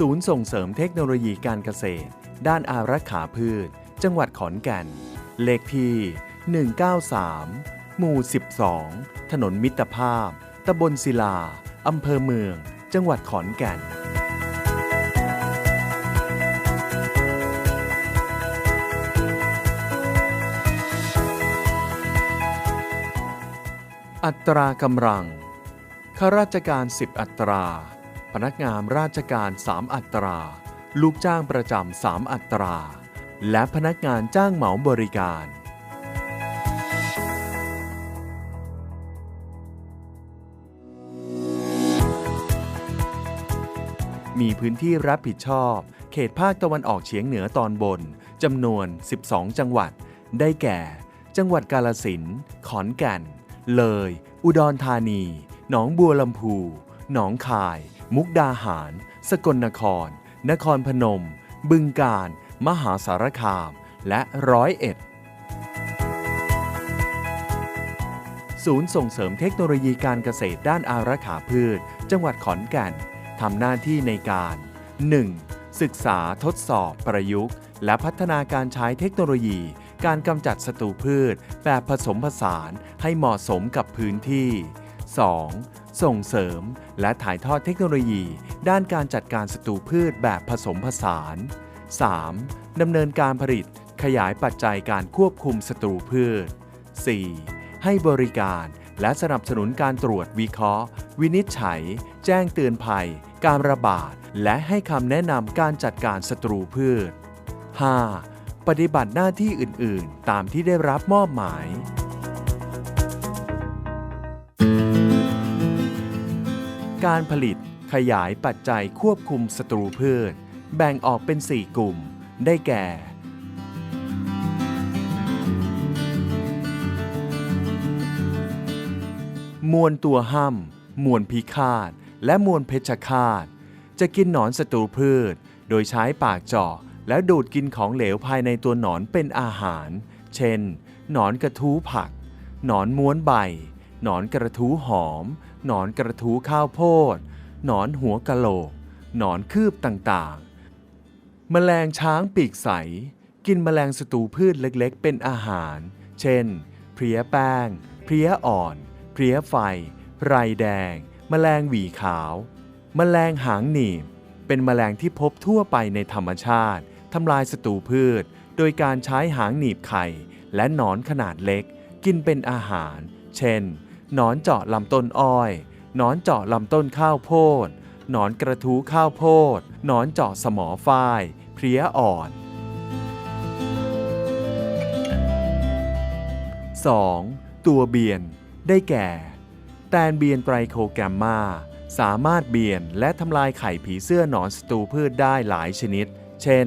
ศูนย์ส่งเสริมเทคโนโลยีการเกษตร ด้านอารักขาพืช จังหวัดขอนแก่น เลขที่ 193 หมู่ 12 ถนนมิตรภาพ ตำบลศิลา อำเภอเมือง จังหวัดขอนแก่น อัตรากำลังข้าราชการ 10 อัตรา พนักงานราชการ 3 อัตรา ลูกจ้างประจำ 3 อัตรา และพนักงานจ้างเหมาบริการ มีพื้นที่รับผิดชอบ เขตภาคตะวันออกเฉียงเหนือตอนบนจำนวน 12 จังหวัด ได้แก่ จังหวัดกาลสินขอนแก่น เลย อุดรธานี หนองบัวลำพู หนองคาย มุกดาหาร สกลนคร นครพนม บึงกาฬ มหาสารคาม และร้อยเอ็ด ศูนย์ส่งเสริมเทคโนโลยีการเกษตรด้านอารักขาพืช จังหวัดขอนแก่น ทำหน้าที่ในการ 1. ศึกษาทดสอบประยุกต์ และพัฒนาการใช้เทคโนโลยี การกำจัดศัตรูพืช แบบผสมผสานให้เหมาะสมกับพื้นที่ 2. ส่งเสริม และถ่ายทอดเทคโนโลยี ด้านการจัดการศัตรูพืชแบบผสมผสาน 3. ดำเนินการผลิตขยายปัจจัยการควบคุมศัตรูพืช 4. ให้บริการและสนับสนุนการตรวจวิเคราะห์ วินิจฉัย แจ้งเตือนภัย การระบาด และให้คำแนะนำการจัดการศัตรูพืช 5. ปฏิบัติหน้าที่อื่น ๆ ตามที่ได้รับมอบหมาย การผลิตขยายปัจจัยควบคุมศัตรูพืช แบ่งออกเป็น 4 กลุ่ม ได้แก่ มวลตัวห้ำมวลพิฆาต และมวลเพชฌฆาต จะกินหนอนศัตรูพืช โดยใช้ปากเจาะแล้วดูดกินของเหลวภายในตัวหนอนเป็นอาหาร เช่น หนอนกระทู้ผัก หนอนม้วนใบ หนอนกระทู้หอม หนอนกระทู้ข้าวโพด หนอนหัวกะโหลก หนอนคืบต่างๆ แมลงช้างปีกใส กินแมลงศัตรูพืชเล็กๆ เป็นอาหาร เช่น เพลี้ยแป้ง เพลี้ยอ่อน เพลี้ยไฟ ไรแดง แมลงหวีขาว แมลงหางหนีบ เป็นแมลงที่พบทั่วไปในธรรมชาติ ทำลายศัตรูพืช โดยการใช้หางหนีบไข่ และหนอนขนาดเล็ก กินเป็นอาหาร เช่น หนอนเจาะลำต้นอ้อยหนอนเจาะลำต้นข้าวโพดหนอนกระทู้ข้าวโพดหนอนเจาะสมอฝ้าย เพลี้ยอ่อน 2. ตัวเบียน ได้แก่ แตนเบียนไตรโคแกรมมาสามารถเบียนและทำลายไข่ผีเสื้อหนอนศัตรูพืชได้หลายชนิด เช่น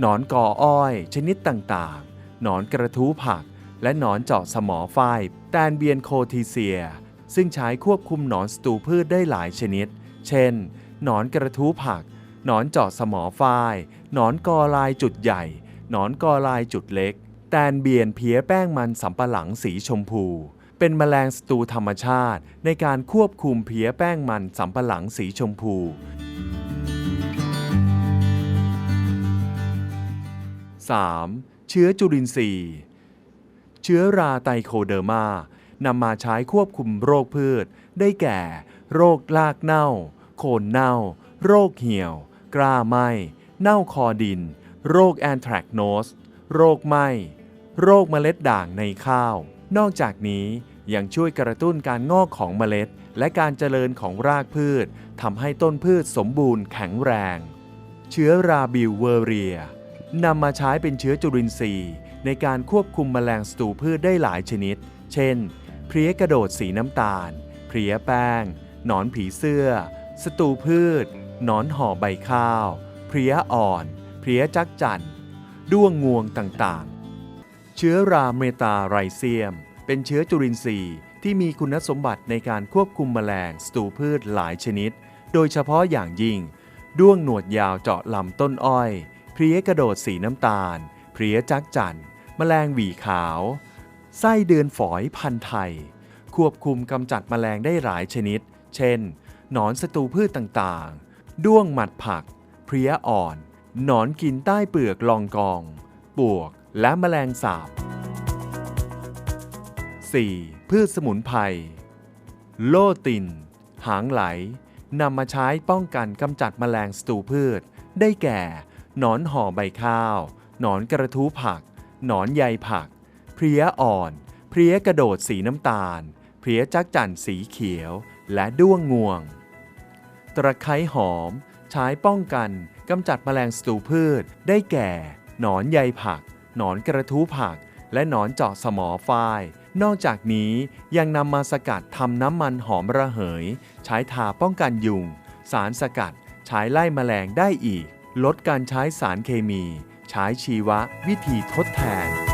หนอนกออ้อย ชนิดต่างๆ หนอนกระทู้ผัก และหนอนเจาะสมอฝ้ายแตนเบียนโคทีเซีย ซึ่งใช้ควบคุมหนอนศัตรูพืชได้หลายชนิด เช่น หนอนกระทู้ผัก หนอนเจาะสมอฝ้าย หนอนกอลายจุดใหญ่ หนอนกอลายจุดเล็ก แตนเบียนเพี้ยแป้งมันสำปะหลังสีชมพู เป็นแมลงศัตรูธรรมชาติ ในการควบคุมเพี้ยแป้งมันสำปะหลังสีชมพู 3. เชื้อจุลินทรีย์ ชื้อราไตโคเดอร์มานำมาใช้ควบคุมโรคพืช ได้แก่ โรครากเน่า โคนเน่า โรคเหี่ยว กล้าไหมเน่าคอดิน โรคแอนแทรกโนส โรคไหมโรคเมล็ดด่างในข้าว นอกจากนี้ยังช่วยกระตุ้นการงอกของเมล็ด และการเจริญของรากพืชทำให้ต้นพืชสมบูรณ์แข็งแรง เชื้อราบิลเวอเรียนำมาใช้เป็นเชื้อจุลินทรีย์ ในการควบคุมแมลงศัตรูพืชได้หลายชนิด เช่น เพลี้ยกระโดดสีน้ำตาล เพลี้ยแป้ง หนอนผีเสื้อศัตรูพืช หนอนห่อใบข้าว เพลี้ยอ่อน เพลี้ยจักจั่น ด้วงงวงต่างๆ เชื้อราเมตาไรเซียม เป็นเชื้อจุลินทรีย์ที่มีคุณสมบัติในการควบคุมแมลงศัตรูพืชหลายชนิด โดยเฉพาะอย่างยิ่ง ด้วงหนวดยาวเจาะลำต้นอ้อย เพลี้ยกระโดดสีน้ำตาล เพลี้ยจักจั่นแมลงหวีขาว ไส้เดือนฝอยพันไทย ควบคุมกำจัดแมลงได้หลายชนิด เช่น หนอนศัตรูพืชต่างๆ ด้วงหมัดผัก เพลี้ยอ่อน หนอนกินใต้เปลือกลองกอง ปวก และแมลงสาบ 4. พืชสมุนไพร โลติน หางไหล นำมาใช้ป้องกันกำจัดแมลงศัตรูพืช ได้แก่ หนอนห่อใบข้าว หนอนกระทู้ผัก หนอนใยผัก เพลี้ยอ่อน เพลี้ยกระโดดสีน้ำตาล เพลี้ยจักจั่นสีเขียว และด้วงงวง ตะไคร้หอม ใช้ป้องกันกำจัดแมลงศัตรูพืช ได้แก่ หนอนใยผัก หนอนกระทู้ผัก และหนอนเจาะสมอฝ้ายนอกจากนี้ยังนำมาสกัดทำน้ำมันหอมระเหย ใช้ทาป้องกันยุง สารสกัดใช้ไล่แมลงได้อีก ลดการใช้สารเคมี ใช้ชีววิธีทดแทน